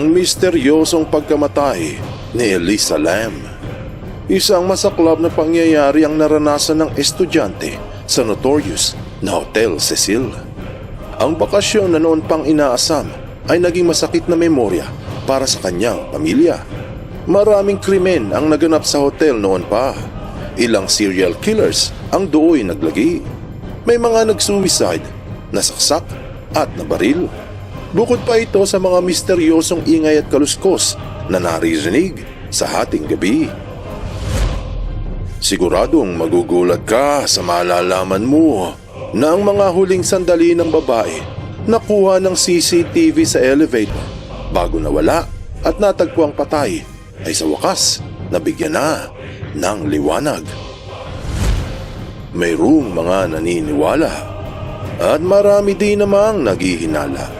ang misteryosong pagkamatay ni Elisa Lam. Isang masaklap na pangyayari ang naranasan ng estudyante sa notorious na Hotel Cecil. Ang bakasyon na noon pang inaasam ay naging masakit na memorya para sa kanyang pamilya. Maraming krimen ang naganap sa hotel noon pa. Ilang serial killers ang dooy naglagi. May mga nag-suicide, nasaksak at nabaril. Bukod pa ito sa mga misteryosong ingay at kaluskos na naririnig sa hating gabi. Siguradong magugulat ka sa malalaman mo na ang mga huling sandali ng babae nakuha ng CCTV sa elevator bago nawala at natagpuang patay ay sa wakas nabigyan na ng liwanag. Mayroong mga naniniwala at marami din namang naghihinala.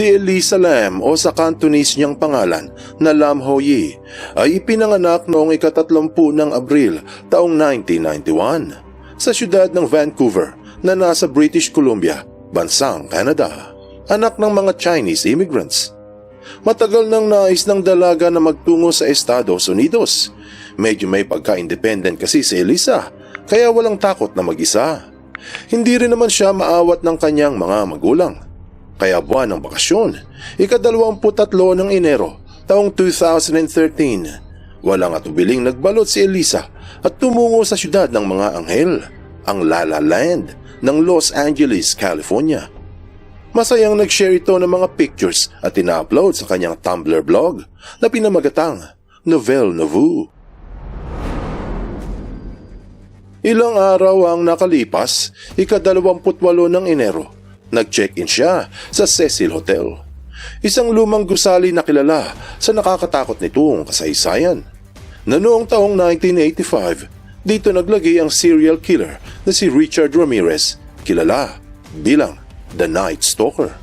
Si Elisa Lam o sa Cantonese niyang pangalan na Lam Ho Yi ay ipinanganak noong ikatatlampu ng Abril taong 1991 sa siyudad ng Vancouver na nasa British Columbia, bansang Canada. Anak ng mga Chinese immigrants. Matagal nang nais ng dalaga na magtungo sa Estados Unidos. Medyo may pagka-independent kasi si Elisa, kaya walang takot na mag-isa. Hindi rin naman siya maawat ng kanyang mga magulang. Kaya buwan ng bakasyon, ikadalawamput-tatlo ng Enero, taong 2013, walang atubiling nagbalot si Elisa at tumungo sa siyudad ng mga anghel, ang La La Land ng Los Angeles, California. Masayang nag-share ito ng mga pictures at ina-upload sa kanyang Tumblr blog na pinamagatang Novel Novu. Ilang araw ang nakalipas, ikadalawamputwalo ng Enero, nag-check-in siya sa Cecil Hotel. Isang lumang gusali na kilala sa nakakatakot nitong kasaysayan. Na noong taong 1985, dito naglagay ang serial killer na si Richard Ramirez, kilala bilang The Night Stalker.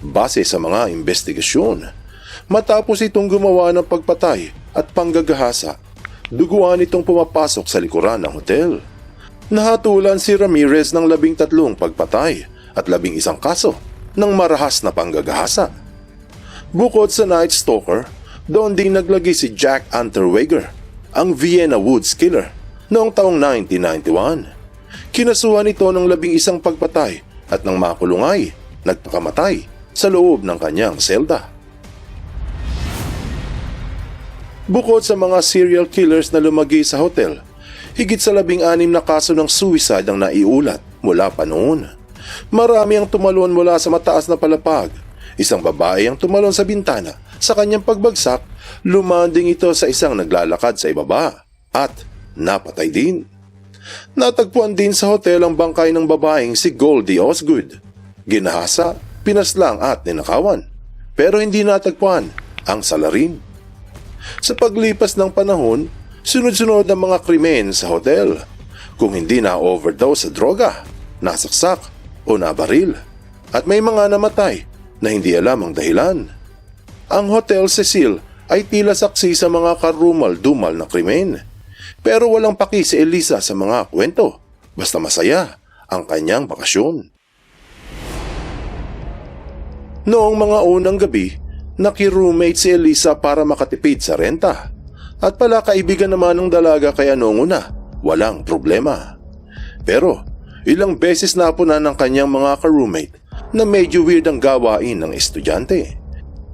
Base sa mga investigasyon, matapos itong gumawa ng pagpatay at panggagahasa, duguan itong pumapasok sa likuran ng hotel. Nahatulan si Ramirez ng labing tatlong pagpatay at labing isang kaso ng marahas na panggagahasa. Bukod sa Night Stalker, doon din naglagi si Jack Unterweger, ang Vienna Woods Killer, noong taong 1991. Kinasuhan ito ng labing isang pagpatay at nang makulungay, nagpakamatay sa loob ng kanyang selda. Bukod sa mga serial killers na lumagi sa hotel, higit sa labing anim na kaso ng suicide ang naiulat mula pa noon. Marami ang tumalon mula sa mataas na palapag. Isang babae ang tumalon sa bintana. Sa kanyang pagbagsak, lumanding ito sa isang naglalakad sa ibaba at napatay din. Natagpuan din sa hotel ang bangkay ng babaeng si Goldie Osgood. Ginahasa, pinaslang at ninakawan. Pero hindi natagpuan ang salarin. Sa paglipas ng panahon, sunod-sunod ang mga krimen sa hotel. Kung hindi na overdose sa droga, nasaksak o nabaril. At may mga namatay na hindi alam ang dahilan. Ang Hotel Cecil ay tila saksi sa mga karumal-dumal na krimen. Pero walang paki si Elisa sa mga kwento. Basta masaya ang kanyang bakasyon. Noong mga unang gabi, naki-roommate si Elisa para makatipid sa renta. At pala kaibigan naman ng dalaga kaya noong una, walang problema. Pero ilang beses na po na ng kanyang mga ka-roommate na medyo weird ang gawain ng estudyante.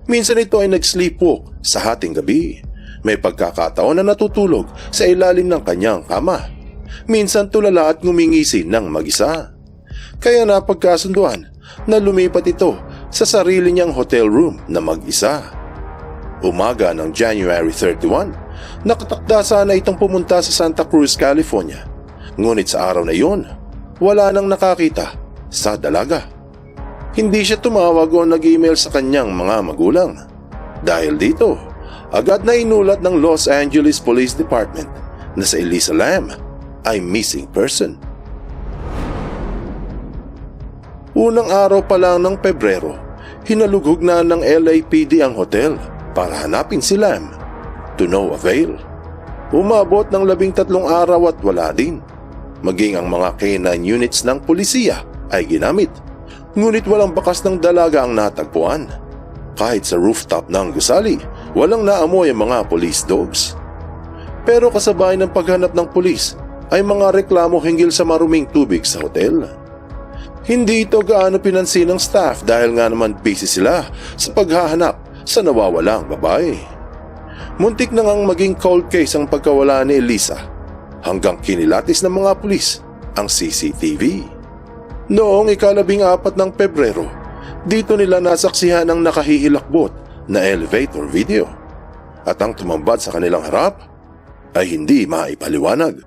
Minsan ito ay nag-sleepwalk sa hating gabi. May pagkakataon na natutulog sa ilalim ng kanyang kama. Minsan tulala at ngumingisi ng mag-isa. Kaya napagkasunduan na lumipat ito sa sarili niyang hotel room na mag-isa. Umaga ng January 31, nakatakda sana itong pumunta sa Santa Cruz, California. Ngunit sa araw na iyon, wala nang nakakita sa dalaga. hindi siya tumawag o nag-email sa kanyang mga magulang. Dahil dito, agad na inulat ng Los Angeles Police Department na sa Elisa Lam ay missing person. Unang araw pa lang ng Pebrero, hinalugog na ng LAPD ang hotel para hanapin si Lam. To no avail. Umabot ng labing tatlong araw at wala din. Maging ang mga K9 units ng pulisya ay ginamit. Ngunit walang bakas ng dalaga ang natagpuan. Kahit sa rooftop ng gusali, walang naamoy ang mga police dogs. Pero kasabay ng paghanap ng pulis ay mga reklamo hinggil sa maruming tubig sa hotel. Hindi ito gaano pinansin ng staff dahil nga naman busy sila sa paghahanap sa nawawalang babae. Muntik na ngang maging cold case ang pagkawala ni Elisa hanggang kinilatis ng mga pulis ang CCTV. Noong ikalabing apat ng Pebrero, dito nila nasaksihan ang nakahihilakbot na elevator video. At ang tumambad sa kanilang harap ay hindi maipaliwanag.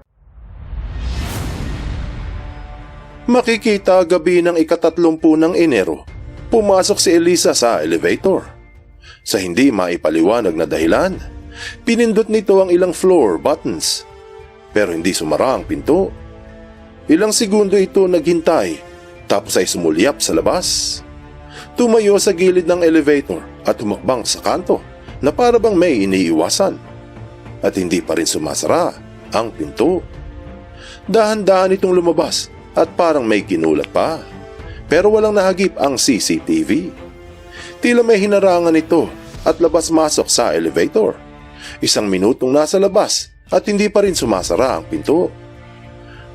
Makikita gabi ng ikatatlumpu ng Enero, pumasok si Elisa sa elevator. Sa hindi maipaliwanag na dahilan, pinindot nito ang ilang floor buttons. Pero hindi sumara ang pinto. Ilang segundo ito naghintay tapos ay sumulyap sa labas. Tumayo sa gilid ng elevator at tumakbang sa kanto na para bang may iniiwasan. At hindi pa rin sumasara ang pinto. Dahan-dahan itong lumabas at parang may kinulat pa. Pero walang nahagip ang CCTV. Tila may hinarangan ito at labas-masok sa elevator. Isang minutong nasa labas at hindi pa rin sumasara ang pinto.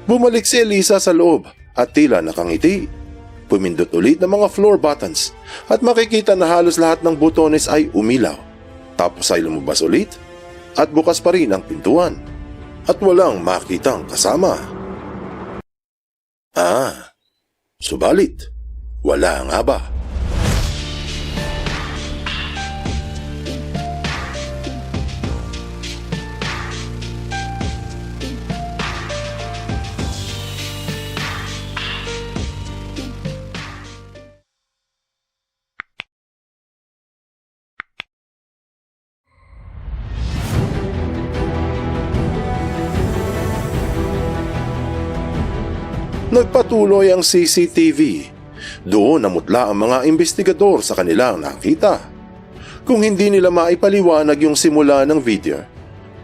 Bumalik si Elisa sa loob at tila nakangiti. Pumindot ulit ng mga floor buttons at makikita na halos lahat ng butones ay umilaw. Tapos ay lumabas ulit at bukas pa rin ang pintuan at walang makitang kasama. Ah, subalit, wala nga ba? Nagpatuloy ang CCTV. Doon namutla ang mga investigador sa kanilang nakita. Kung hindi nila maipaliwanag yung simula ng video,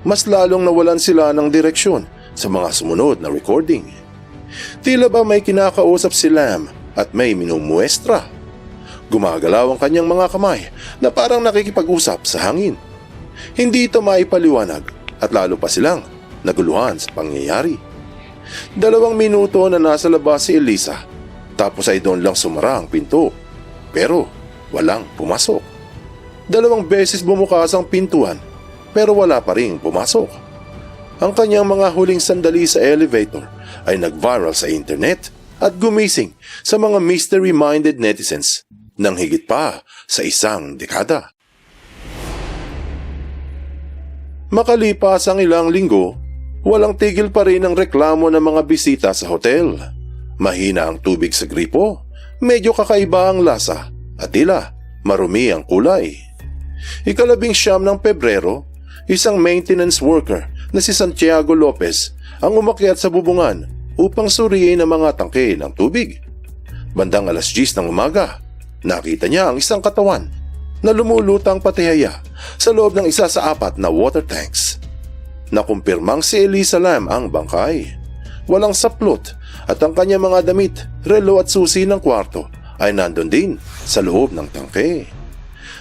mas lalong nawalan sila ng direksyon sa mga sumunod na recording. Tila ba may kinakausap si Lam at may minumuestra. Gumagalaw ang kanyang mga kamay na parang nakikipag-usap sa hangin. Hindi ito maipaliwanag at lalo pa silang naguluhan sa pangyayari. Dalawang minuto na nasa labas si Elisa. Tapos ay doon lang sumara ang pinto. Pero walang pumasok. Dalawang beses bumukas ang pintuan pero wala pa rin pumasok. Ang kanyang mga huling sandali sa elevator ay nag-viral sa internet at gumising sa mga mystery-minded netizens nang higit pa sa isang dekada. Makalipas ang ilang linggo, Walang tigil pa rin ang reklamo ng mga bisita sa hotel. Mahina ang tubig sa gripo, medyo kakaiba ang lasa, at tila marumi ang kulay. Ikalabing siyam ng Pebrero, isang maintenance worker na si Santiago Lopez ang umakyat sa bubungan upang suriin ang mga tangke ng tubig. Bandang alas 10 ng umaga, nakita niya ang isang katawan na lumulutang patihaya sa loob ng isa sa apat na water tanks na kumpirmang si Elisa Lam ang bangkay. Walang saplot at ang kanyang mga damit, relo at susi ng kwarto ay nandun din sa loob ng tangke.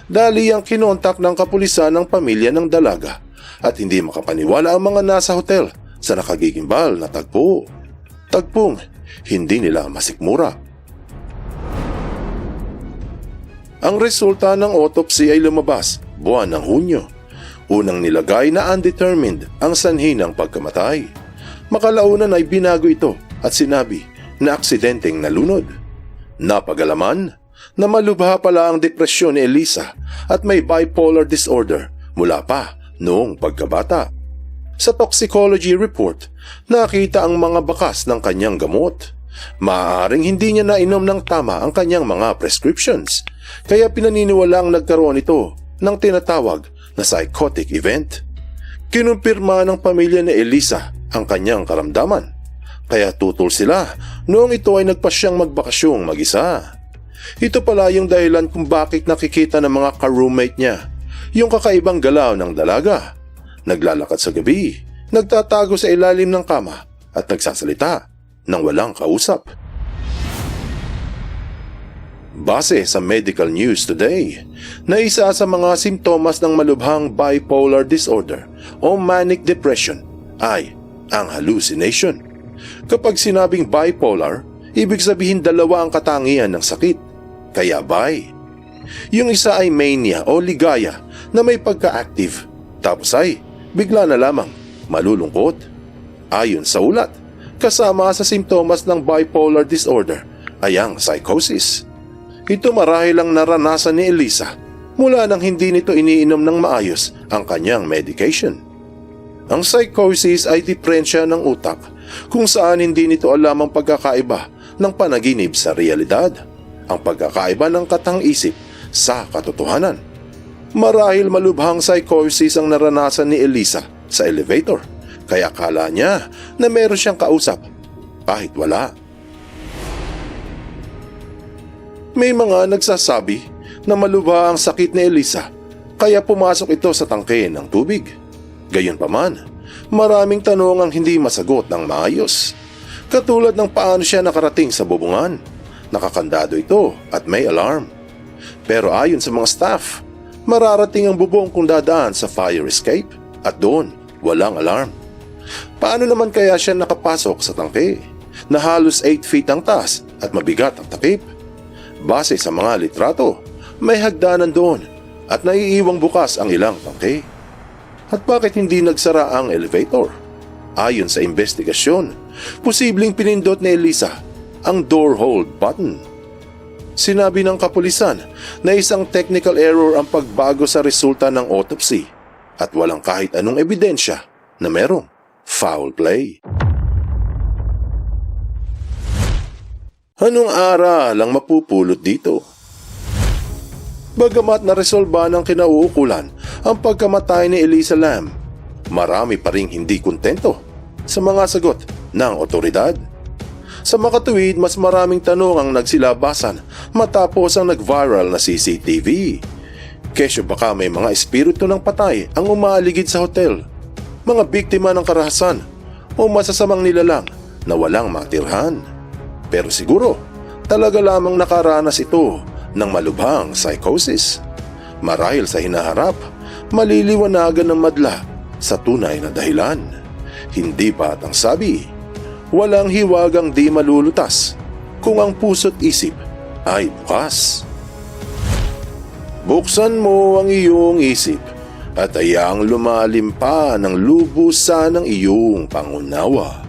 Dali ang kinontak ng kapulisan ng pamilya ng dalaga at hindi makapaniwala ang mga nasa hotel sa nakagigimbal na tagpo. Tagpong hindi nila masikmura. Ang resulta ng autopsy ay lumabas buwan ng Hunyo Unang nilagay na undetermined ang sanhi ng pagkamatay. Makalaunan ay binago ito at sinabi na aksidenteng nalunod. Napagalaman na malubha pala ang depresyon ni Elisa at may bipolar disorder mula pa noong pagkabata. Sa toxicology report, nakita ang mga bakas ng kanyang gamot. Maaaring hindi niya nainom ng tama ang kanyang mga prescriptions, kaya pinaniniwalang nagkaroon ito ng tinatawag na psychotic event. Kinumpirma ng pamilya ni Elisa ang kanyang karamdaman, kaya tutol sila noong ito ay nagpasyang magbakasyong mag-isa. Ito pala yung dahilan kung bakit nakikita ng mga ka-roommate niya yung kakaibang galaw ng dalaga. Naglalakad sa gabi, nagtatago sa ilalim ng kama at nagsasalita ng walang kausap. Base sa medical news today, na isa sa mga simptomas ng malubhang bipolar disorder o manic depression ay ang hallucination. Kapag sinabing bipolar, ibig sabihin dalawa ang katangian ng sakit, kaya bi. Yung isa ay mania o ligaya na may pagka-active, tapos ay bigla na lamang malulungkot. Ayon sa ulat, kasama sa simptomas ng bipolar disorder ay ang psychosis. Ito marahil ang naranasan ni Elisa mula nang hindi nito iniinom ng maayos ang kanyang medication. Ang psychosis ay diferensya ng utak kung saan hindi nito alam ang pagkakaiba ng panaginip sa realidad, ang pagkakaiba ng katang-isip sa katotohanan. Marahil malubhang psychosis ang naranasan ni Elisa sa elevator, kaya akala niya na meron siyang kausap kahit wala. May mga nagsasabi na malubha ang sakit ni Elisa kaya pumasok ito sa tangke ng tubig. Gayunpaman, maraming tanong ang hindi masagot ng maayos. Katulad ng paano siya nakarating sa bubungan. Nakakandado ito at may alarm. Pero ayon sa mga staff, mararating ang bubong kung dadaan sa fire escape at doon walang alarm. Paano naman kaya siya nakapasok sa tangke na halos 8 feet ang taas at mabigat ang takip? Base sa mga litrato, may hagdanan doon at naiiwang bukas ang ilang tangke. At bakit hindi nagsara ang elevator? Ayon sa investigasyon, posibleng pinindot ni Elisa ang door hold button. Sinabi ng kapulisan na isang technical error ang pagbago sa resulta ng autopsy at walang kahit anong ebidensya na merong foul play. Anong aral ang mapupulot dito? Bagamat naresolba ng kinauukulan ang pagkamatay ni Elisa Lam, marami pa rin hindi kontento sa mga sagot ng otoridad. Sa makatuwid, mas maraming tanong ang nagsilabasan matapos ang nag-viral na CCTV. Kesyo baka may mga espiritu ng patay ang umaaligid sa hotel, mga biktima ng karahasan o masasamang nilalang na walang matirhan. Pero siguro, talaga lamang nakaranas ito ng malubhang psychosis. Marahil sa hinaharap, maliliwanagan ng madla sa tunay na dahilan. Hindi pa at ang sabi, walang hiwagang di malulutas kung ang puso't isip ay bukas. Buksan mo ang iyong isip at ayaang lumalim pa ng lubusan ng iyong pangunawa